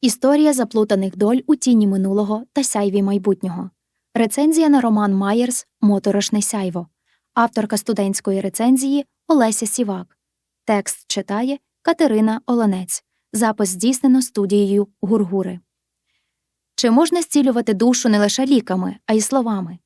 Історія заплутаних доль у тіні минулого та сяйві майбутнього. Рецензія на роман Майерс Моторошне сяйво. Авторка студентської рецензії Олеся Сівак. Текст читає Катерина Оленець. Запис здійснено студією Гургури. Чи можна зцілювати душу не лише ліками, а й словами?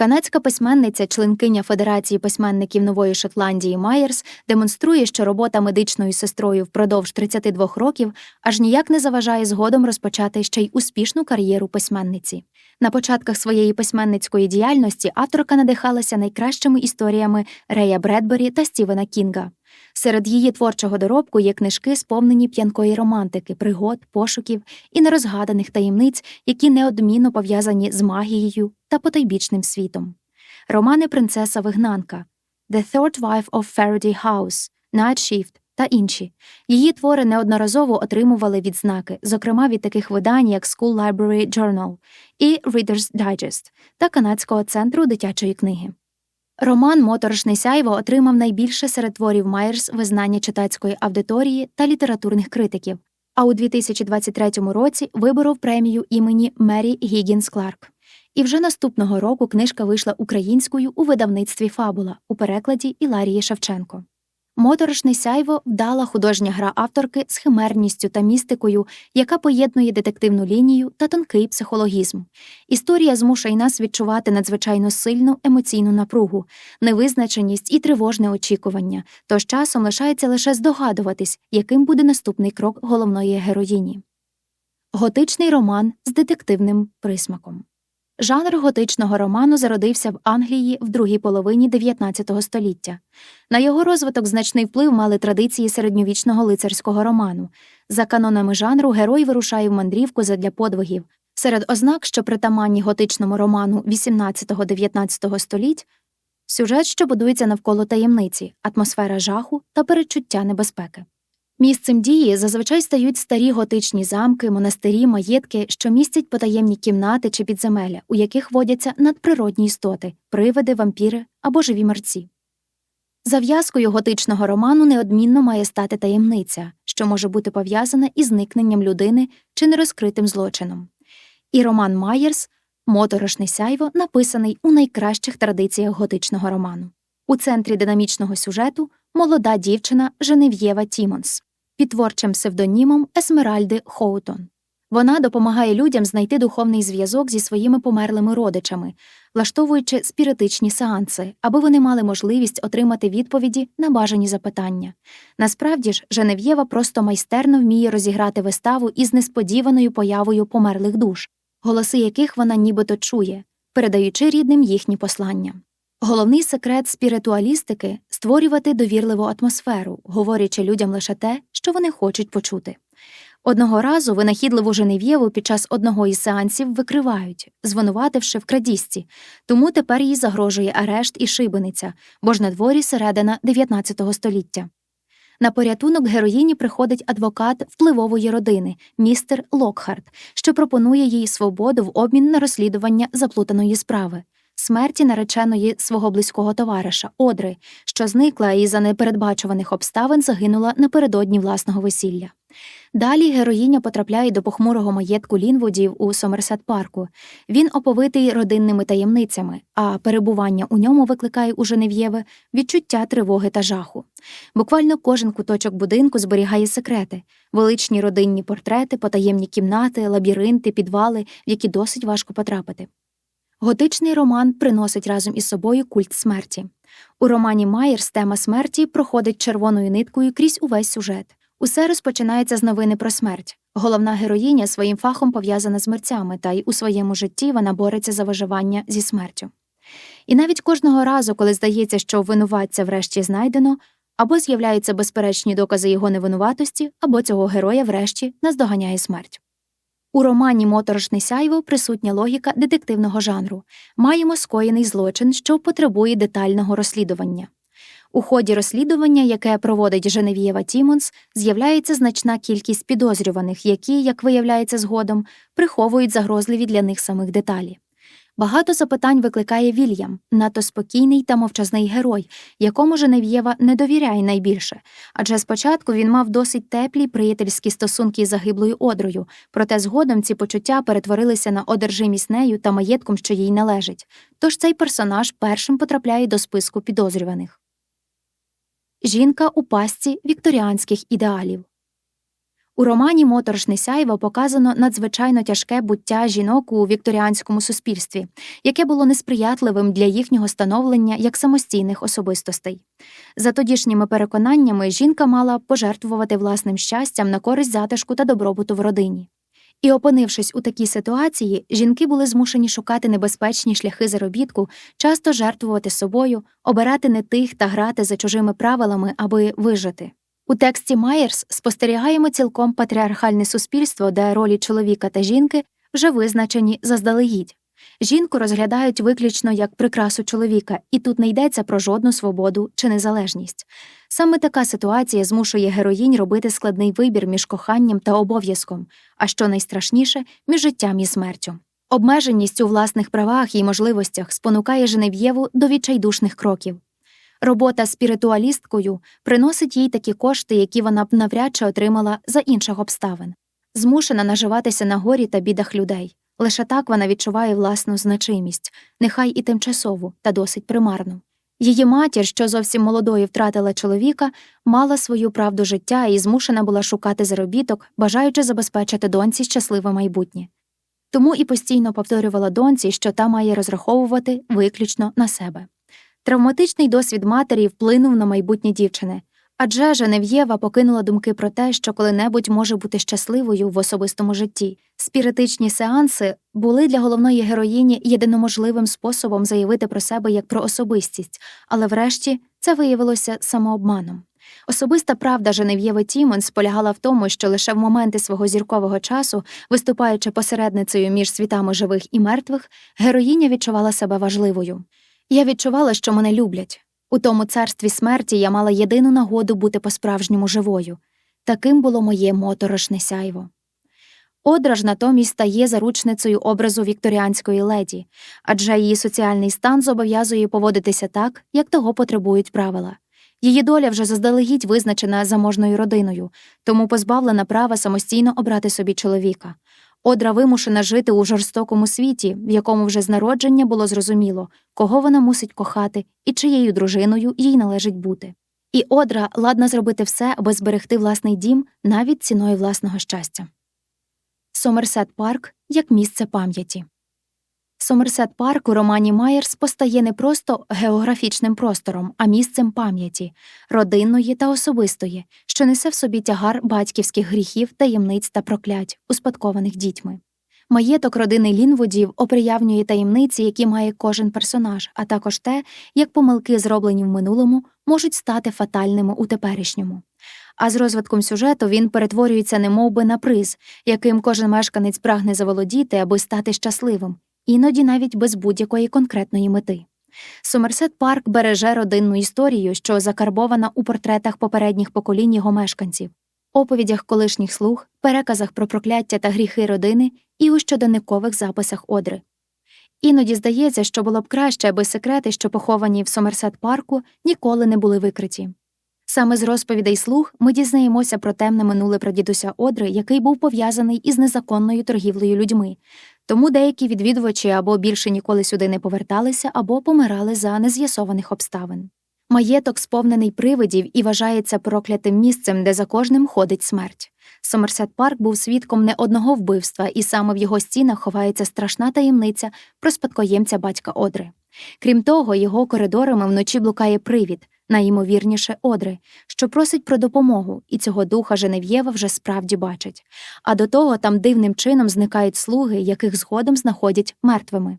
Канадська письменниця, членкиня Федерації письменників Нової Шотландії Майерс, демонструє, що робота медичною сестрою впродовж 32 років аж ніяк не заважає згодом розпочати ще й успішну кар'єру письменниці. На початках своєї письменницької діяльності авторка надихалася найкращими історіями Рея Бредбері та Стівена Кінга. Серед її творчого доробку є книжки, сповнені п'янкої романтики, пригод, пошуків і нерозгаданих таємниць, які неодмінно пов'язані з магією та потайбічним світом. Романи Принцеса Вигнанка, The Third Wife of Faraday House, Night Shift та інші. Її твори неодноразово отримували відзнаки, зокрема від таких видань, як School Library Journal і Reader's Digest та Канадського центру дитячої книги. Роман Моторошне сяйво отримав найбільше серед творів Майерс визнання читацької аудиторії та літературних критиків, а у 2023 році виборов премію імені Мері Гігінс Кларк. І вже наступного року книжка вийшла українською у видавництві Фабула у перекладі Іларії Шевченко. Моторошне сяйво вдала художня гра авторки з химерністю та містикою, яка поєднує детективну лінію та тонкий психологізм. Історія змушує нас відчувати надзвичайно сильну емоційну напругу, невизначеність і тривожне очікування, тож часом лишається лише здогадуватись, яким буде наступний крок головної героїні. Готичний роман з детективним присмаком. Жанр готичного роману зародився в Англії в другій половині XIX століття. На його розвиток значний вплив мали традиції середньовічного лицарського роману. За канонами жанру герой вирушає в мандрівку задля подвигів. Серед ознак, що притаманні готичному роману XVIII-XIX століть, сюжет, що будується навколо таємниці, атмосфера жаху та передчуття небезпеки. Місцем дії зазвичай стають старі готичні замки, монастирі, маєтки, що містять потаємні кімнати чи підземелля, у яких водяться надприродні істоти, привиди, вампіри або живі мерці. Зав'язкою готичного роману неодмінно має стати таємниця, що може бути пов'язана із зникненням людини чи нерозкритим злочином. І роман Майерс Моторошне сяйво написаний у найкращих традиціях готичного роману. У центрі динамічного сюжету молода дівчина Женев'єва Тімонс під творчим псевдонімом Есмеральди Хоутон. Вона допомагає людям знайти духовний зв'язок зі своїми померлими родичами, влаштовуючи спіритичні сеанси, аби вони мали можливість отримати відповіді на бажані запитання. Насправді ж, Женев'єва просто майстерно вміє розіграти виставу із несподіваною появою померлих душ, голоси яких вона нібито чує, передаючи рідним їхні послання. Головний секрет спіритуалістики створювати довірливу атмосферу, говорячи людям лише те, що вони хочуть почути. Одного разу винахідливу Женев'єву під час одного із сеансів викривають, звинувативши в крадіжці, тому тепер їй загрожує арешт і шибениця, бо ж на дворі середина 19 століття. На порятунок героїні приходить адвокат впливової родини, містер Локхарт, що пропонує їй свободу в обмін на розслідування заплутаної справи смерті нареченої свого близького товариша Одри, що зникла і за непередбачуваних обставин загинула напередодні власного весілля. Далі героїня потрапляє до похмурого маєтку Лінвудів у Сомерсет парку. Він оповитий родинними таємницями, а перебування у ньому викликає у Женев'єви відчуття тривоги та жаху. Буквально кожен куточок будинку зберігає секрети, величні родинні портрети, потаємні кімнати, лабіринти, підвали, в які досить важко потрапити. Готичний роман приносить разом із собою культ смерті. У романі Майерс тема смерті проходить червоною ниткою крізь увесь сюжет. Усе розпочинається з новини про смерть. Головна героїня своїм фахом пов'язана з мерцями, та й у своєму житті вона бореться за виживання зі смертю. І навіть кожного разу, коли здається, що винуватця врешті знайдено, або з'являються безперечні докази його невинуватості, або цього героя врешті наздоганяє смерть. У романі Моторошне сяйво присутня логіка детективного жанру. Маємо скоєний злочин, що потребує детального розслідування. У ході розслідування, яке проводить Женевієва Тімонс, з'являється значна кількість підозрюваних, які, як виявляється згодом, приховують загрозливі для них самих деталі. Багато запитань викликає Вільям, надто спокійний та мовчазний герой, якому Женев'єва не довіряє найбільше, адже спочатку він мав досить теплі приятельські стосунки з загиблою одрою, проте згодом ці почуття перетворилися на одержимість нею та маєтком, що їй належить. Тож цей персонаж першим потрапляє до списку підозрюваних. Жінка у пастці вікторіанських ідеалів. У романі Моторошне сяйво показано надзвичайно тяжке буття жінок у вікторіанському суспільстві, яке було несприятливим для їхнього становлення як самостійних особистостей. За тодішніми переконаннями жінка мала пожертвувати власним щастям на користь затишку та добробуту в родині. І, опинившись у такій ситуації, жінки були змушені шукати небезпечні шляхи заробітку, часто жертвувати собою, обирати не тих та грати за чужими правилами, аби вижити. У тексті Майерс спостерігаємо цілком патріархальне суспільство, де ролі чоловіка та жінки вже визначені заздалегідь. Жінку розглядають виключно як прикрасу чоловіка, і тут не йдеться про жодну свободу чи незалежність. Саме така ситуація змушує героїнь робити складний вибір між коханням та обов'язком, а що найстрашніше між життям і смертю. Обмеженість у власних правах і можливостях спонукає Женев'єву до відчайдушних кроків. Робота спіритуалісткою приносить їй такі кошти, які вона б навряд чи отримала за інших обставин, змушена наживатися на горі та бідах людей. Лише так вона відчуває власну значимість, нехай і тимчасову, та досить примарну. Її матір, що зовсім молодою втратила чоловіка, мала свою правду життя і змушена була шукати заробіток, бажаючи забезпечити доньці щасливе майбутнє. Тому і постійно повторювала доньці, що та має розраховувати виключно на себе. Травматичний досвід матері вплинув на майбутнє дівчини, адже Женев'єва покинула думки про те, що коли-небудь може бути щасливою в особистому житті. Спіритичні сеанси були для головної героїні єдиноможливим способом заявити про себе як про особистість, але врешті це виявилося самообманом. Особиста правда Женев'єви Тімонс полягала в тому, що лише в моменти свого зіркового часу, виступаючи посередницею між світами живих і мертвих, героїня відчувала себе важливою. Я відчувала, що мене люблять. У тому царстві смерті я мала єдину нагоду бути по-справжньому живою. Таким було моє моторошне сяйво. Одра ж натомість стає заручницею образу вікторіанської леді, адже її соціальний стан зобов'язує поводитися так, як того потребують правила. Її доля вже заздалегідь визначена заможною родиною, тому позбавлена права самостійно обрати собі чоловіка. Одра вимушена жити у жорстокому світі, в якому вже з народження було зрозуміло, кого вона мусить кохати і чиєю дружиною їй належить бути. І Одра ладна зробити все, аби зберегти власний дім навіть ціною власного щастя. Сомерсет Парк як місце пам'яті. Сомерсет Парк у романі Майерс постає не просто географічним простором, а місцем пам'яті, родинної та особистої, що несе в собі тягар батьківських гріхів, таємниць та проклять, успадкованих дітьми. Маєток родини Лінвудів оприявнює таємниці, які має кожен персонаж, а також те, як помилки, зроблені в минулому, можуть стати фатальними у теперішньому. А з розвитком сюжету він перетворюється немовби на приз, яким кожен мешканець прагне заволодіти, аби стати щасливим, іноді навіть без будь-якої конкретної мети. Сомерсет Парк береже родинну історію, що закарбована у портретах попередніх поколінь його мешканців, оповідях колишніх слуг, переказах про прокляття та гріхи родини і у щоденникових записах Одри. Іноді здається, що було б краще, аби секрети, що поховані в Сомерсет Парку, ніколи не були викриті. Саме з розповідей слуг ми дізнаємося про темне минуле прадідуся Одри, який був пов'язаний із незаконною торгівлею людьми, тому деякі відвідувачі або більше ніколи сюди не поверталися, або помирали за нез'ясованих обставин. Маєток сповнений привидів і вважається проклятим місцем, де за кожним ходить смерть. Сомерсет Парк був свідком не одного вбивства, і саме в його стінах ховається страшна таємниця про спадкоємця батька Одри. Крім того, його коридорами вночі блукає привід, найімовірніше Одри, що просить про допомогу, і цього духа Женев'єва вже справді бачить. А до того там дивним чином зникають слуги, яких згодом знаходять мертвими.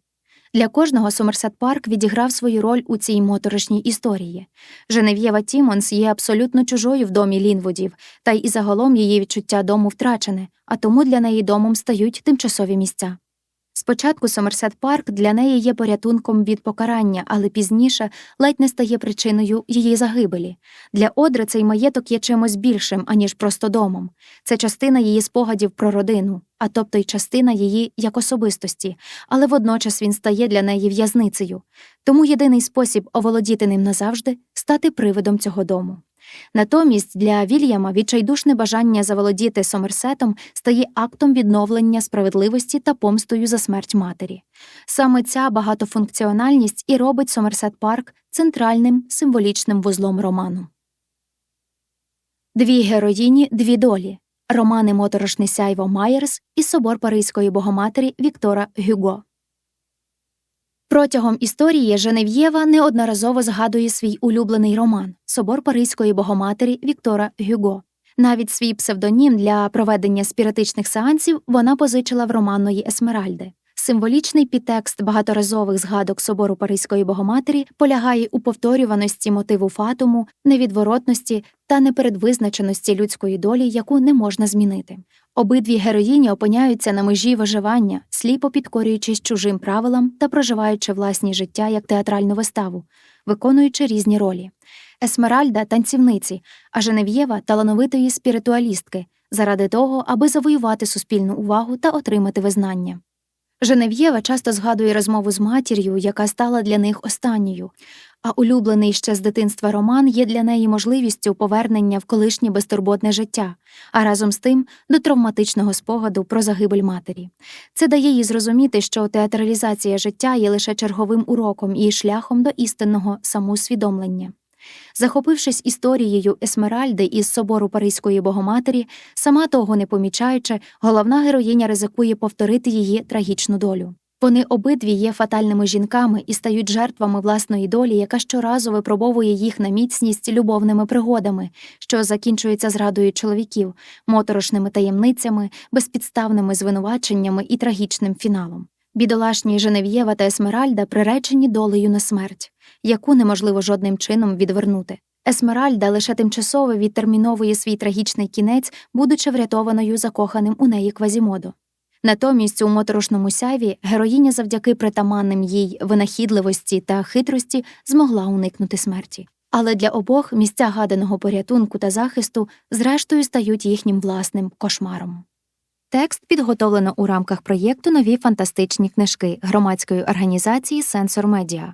Для кожного Сомерсет Парк відіграв свою роль у цій моторошній історії. Женев'єва Тімонс є абсолютно чужою в домі Лінвудів, та й і загалом її відчуття дому втрачене, а тому для неї домом стають тимчасові місця. Спочатку Сомерсет Парк для неї є порятунком від покарання, але пізніше ледь не стає причиною її загибелі. Для Одри цей маєток є чимось більшим, аніж просто домом. Це частина її спогадів про родину, а тобто й частина її як особистості, але водночас він стає для неї в'язницею. Тому єдиний спосіб оволодіти ним назавжди стати привидом цього дому. Натомість для Вільяма відчайдушне бажання заволодіти Сомерсетом стає актом відновлення справедливості та помстою за смерть матері. Саме ця багатофункціональність і робить Сомерсет Парк центральним символічним вузлом роману. Дві героїні, дві долі. Романи Моторошне сяйво Майерс і Собор Паризької Богоматері Віктора Гюго. Протягом історії Женев'єва неодноразово згадує свій улюблений роман Собор Паризької Богоматері Віктора Гюго. Навіть свій псевдонім для проведення спіритичних сеансів вона позичила в романної Есмеральди. Символічний підтекст багаторазових згадок собору Паризької Богоматері полягає у повторюваності мотиву фатуму, невідворотності та непередвизначеності людської долі, яку не можна змінити. Обидві героїні опиняються на межі виживання, сліпо підкорюючись чужим правилам та проживаючи власні життя як театральну виставу, виконуючи різні ролі. Есмеральда танцівниці, а Женев'єва талановитої спіритуалістки, заради того, аби завоювати суспільну увагу та отримати визнання. Женев'єва часто згадує розмову з матір'ю, яка стала для них останньою, а улюблений ще з дитинства роман є для неї можливістю повернення в колишнє безтурботне життя, а разом з тим до травматичного спогаду про загибель матері. Це дає їй зрозуміти, що театралізація життя є лише черговим уроком і шляхом до істинного самоусвідомлення. Захопившись історією Есмеральди із собору Паризької Богоматері, сама того не помічаючи, головна героїня ризикує повторити її трагічну долю. Вони обидві є фатальними жінками і стають жертвами власної долі, яка щоразу випробовує їх на міцність любовними пригодами, що закінчується зрадою чоловіків, моторошними таємницями, безпідставними звинуваченнями і трагічним фіналом. Бідолашні Женев'єва та Есмеральда приречені долею на смерть, яку неможливо жодним чином відвернути. Есмеральда лише тимчасово відтерміновує свій трагічний кінець, будучи врятованою закоханим у неї Квазімодо. Натомість у моторошному сяйві героїня завдяки притаманним їй винахідливості та хитрості змогла уникнути смерті. Але для обох місця гаданого порятунку та захисту зрештою стають їхнім власним кошмаром. Текст підготовлено у рамках проєкту Нові фантастичні книжки громадської організації Сенсор Медіа